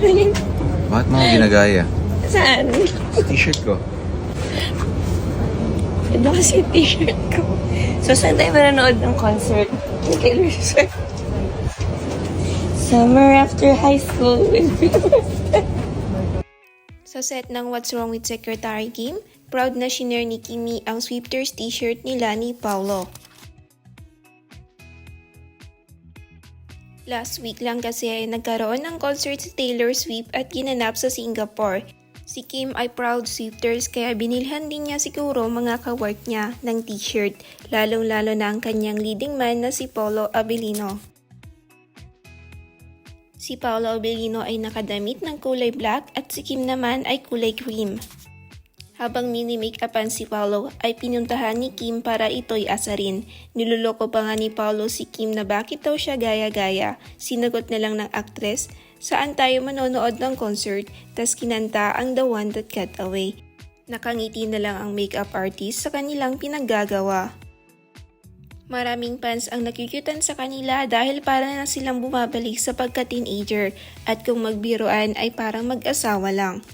Tingin. Bakit mo ako ginagaya? Saan? Sa t-shirt ko. Ito kasi yung t-shirt ko. So, saan tayo manonood ng concert? Taylor Swift. Summer after high school Sa set ng What's Wrong with Secretary Kim, proud na shinare ni Kimi ang Sweepters t-shirt nila ni Paolo. Last week lang kasi ay nagkaroon ng concert si Taylor Swift at ginanap sa Singapore. Si Kim ay proud Swifters kaya binilhan din niya siguro mga kawork niya ng t-shirt, lalong-lalo na ang kanyang leading man na si Paulo Abilino. Si Paolo Abelino ay nakadamit ng kulay black at si Kim naman ay kulay cream. Habang mini-make-upan si Paolo ay pinuntahan ni Kim para ito'y asarin. Niloloko pa nga ni Paolo si Kim na bakit daw siya gaya-gaya. Sinagot na lang ng aktres, saan tayo manonood ng concert, tas kinanta ang The One That Got Away. Nakangiti na lang ang makeup artist sa kanilang pinaggagawa. Maraming fans ang nakikyutan sa kanila dahil para na silang bumabalik sa pagka-teenager at kung magbiroan ay parang mag-asawa lang.